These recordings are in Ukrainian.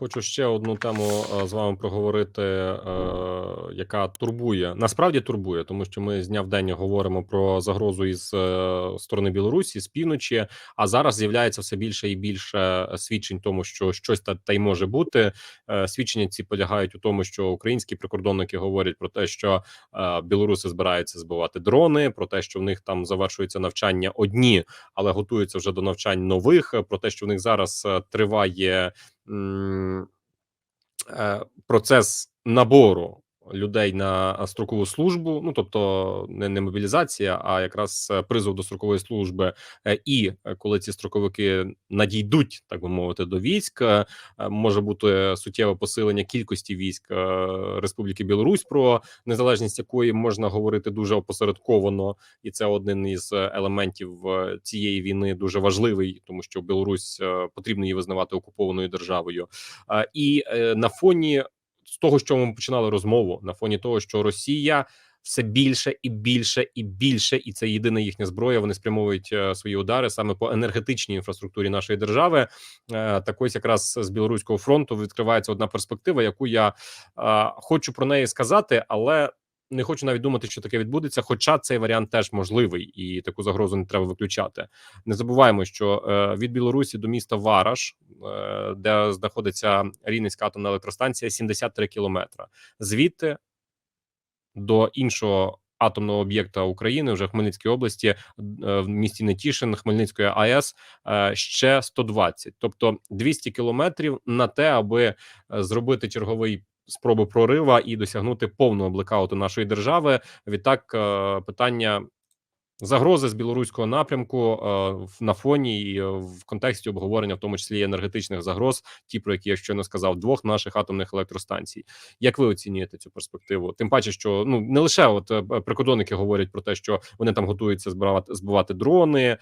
Хочу ще одну тему е, з вами проговорити, е, яка турбує. Насправді турбує, тому що ми з дня в день говоримо про загрозу із е, сторони Білорусі, з півночі. А зараз з'являється все більше і більше свідчень, тому що щось та, та й може бути. Свідчення ці полягають у тому, що українські прикордонники говорять про те, що білоруси збираються збивати дрони, про те, що в них там завершується навчання одні, але готуються вже до навчань нових. Про те, що в них зараз триває. Е, процес набору людей на строкову службу, ну тобто не, не мобілізація, а якраз е, призов до строкової служби. Е, І е, коли ці строковики надійдуть, так би мовити, до військ, може бути суттєве посилення кількості військ Республіки Білорусь, про незалежність якої можна говорити дуже опосередковано, і це один із елементів цієї війни дуже важливий, тому що Білорусь потрібно її визнавати окупованою державою. І на фоні з того, що ми починали розмову, на фоні того, що Росія все більше і більше і більше, і це єдина їхня зброя. Вони спрямовують е, свої удари саме по енергетичній інфраструктурі нашої держави. Е, Так ось якраз з білоруського фронту відкривається одна перспектива, яку я е, хочу про неї сказати, але. Не хочу навіть думати, що таке відбудеться, хоча цей варіант теж можливий, і таку загрозу не треба виключати. Не забуваємо, що е, від Білорусі до міста Вараш, е, де знаходиться Рівненська атомна електростанція, 73 кілометра. Звідти до іншого атомного об'єкта України вже в Хмельницькій області, е, в місті Нетішин Хмельницької АЕС е, ще 120. тобто 200 кілометрів на те, аби е, зробити черговий. Спробу прорива і досягнути повного блекауту нашої держави. Відтак, е, питання загрози з білоруського напрямку е, на фоні і е, в контексті обговорення, в тому числі енергетичних загроз, ті про які я щойно сказав, двох наших атомних електростанцій. Як ви оцінюєте цю перспективу? Тим паче, що ну не лише от прикордонники говорять про те, що вони там готуються збирати збивати дрони.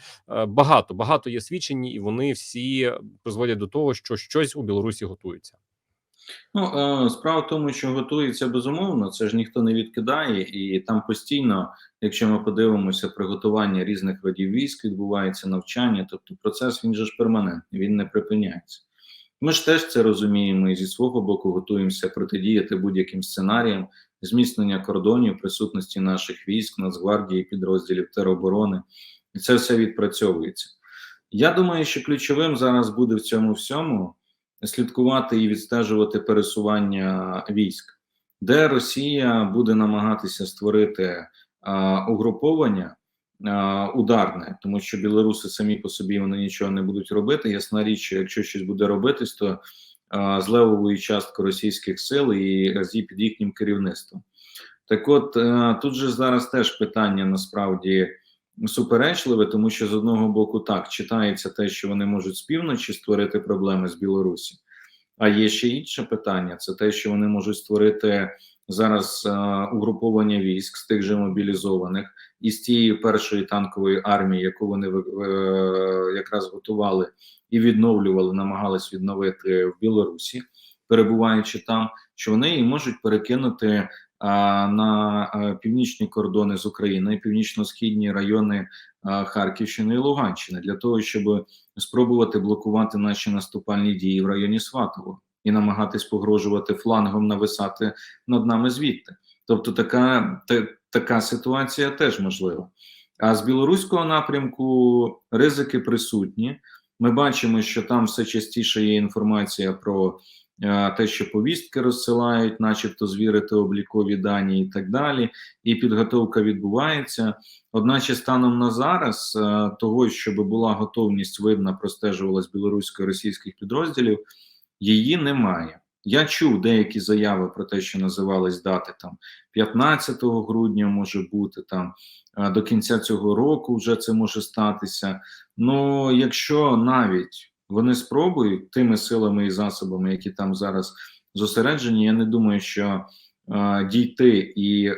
Багато багато є свідчень, і вони всі призводять до того, що щось у Білорусі готується. Ну, е, справа в тому, що готується безумовно, це ж ніхто не відкидає, і там постійно, якщо ми подивимося, приготування різних видів військ відбувається навчання, тобто процес він же ж перманентний, він не припиняється. Ми ж теж це розуміємо і зі свого боку готуємося протидіяти будь-яким сценаріям зміцнення кордонів, присутності наших військ, Нацгвардії, підрозділів тероборони, і це все відпрацьовується. Я думаю, що ключовим зараз буде в цьому всьому слідкувати і відстежувати пересування військ, де Росія буде намагатися створити а, угруповання а, ударне, тому що білоруси самі по собі вони нічого не будуть робити. Ясна річ, якщо щось буде робитись, то а, з левовою часткою російських сил і з під їхнім керівництвом. Так, от а, тут же зараз теж питання насправді суперечливе, тому що з одного боку так читається те, що вони можуть з півночі створити проблеми з Білорусі. А є ще інше питання: це те, що вони можуть створити зараз е, угруповання військ з тих же мобілізованих і з тієї першої танкової армії, яку вони е, якраз готували і відновлювали, намагались відновити в Білорусі, перебуваючи там, що вони її можуть перекинути на північні кордони з Україною, північно-східні райони Харківщини і Луганщини для того, щоб спробувати блокувати наші наступальні дії в районі Сватово і намагатись погрожувати флангом нависати над нами звідти. Тобто, така та, така ситуація теж можлива. А з білоруського напрямку ризики присутні. Ми бачимо, що там все частіше є інформація про те, що повістки розсилають, начебто звірити облікові дані і так далі, і підготовка відбувається. Одначе, станом на зараз, того, щоб була готовність видна, простежувалась білорусько-російських підрозділів, її немає. Я чув деякі заяви про те, що називались дати там 15 грудня, може бути там до кінця цього року вже це може статися. Ну якщо навіть вони спробують тими силами і засобами, які там зараз зосереджені. Я не думаю, що е, дійти і е,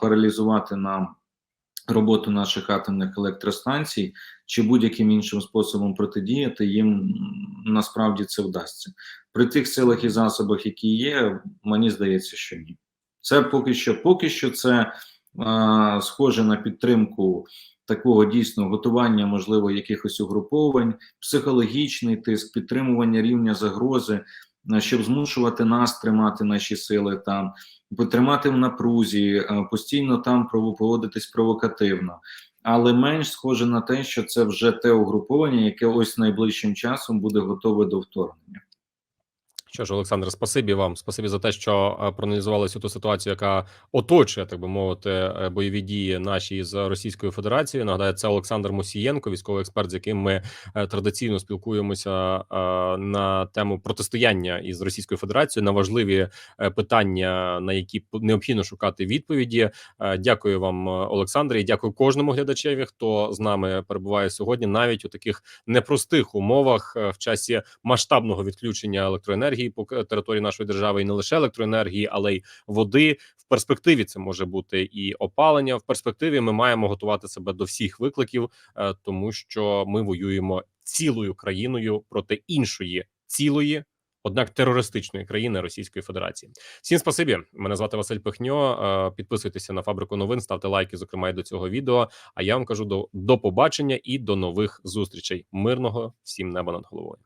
паралізувати нам роботу наших атомних електростанцій чи будь-яким іншим способом протидіяти їм насправді це вдасться при тих силах і засобах, які є. Мені здається, що ні. Це поки що, поки що, це е, схоже на підтримку такого дійсно готування, можливо, якихось угруповань, психологічний тиск, підтримування рівня загрози. е, щоб змушувати нас тримати наші сили там, тримати в напрузі, е, постійно там поводитись провокативно. Але менш схоже на те, що це вже те угруповання, яке ось найближчим часом буде готове до вторгнення. Що ж, Олександр, спасибі вам. Спасибі за те, що е, проаналізували цю ту ситуацію, яка оточує, так би мовити, е, бойові дії наші з Російською Федерацією. Нагадаю, це Олександр Мусієнко, військовий експерт, з яким ми е, традиційно спілкуємося на тему протистояння із Російською Федерацією на важливі питання, на які необхідно шукати відповіді. Дякую вам, Олександре, і дякую кожному глядачеві, хто з нами перебуває сьогодні, навіть у таких непростих умовах в часі масштабного відключення електроенергії по к- території нашої держави, і не лише електроенергії, але й води. В перспективі це може бути і опалення. В перспективі ми маємо готувати себе до всіх викликів, е, тому що ми воюємо цілою країною проти іншої цілої. Однак терористичної країни Російської Федерації. Всім спасибі. Мене звати Василь Пихньо. Е, Підписуйтеся на фабрику новин, ставте лайки, зокрема і до цього відео. А я вам кажу до, до побачення і до нових зустрічей. Мирного всім неба над головою.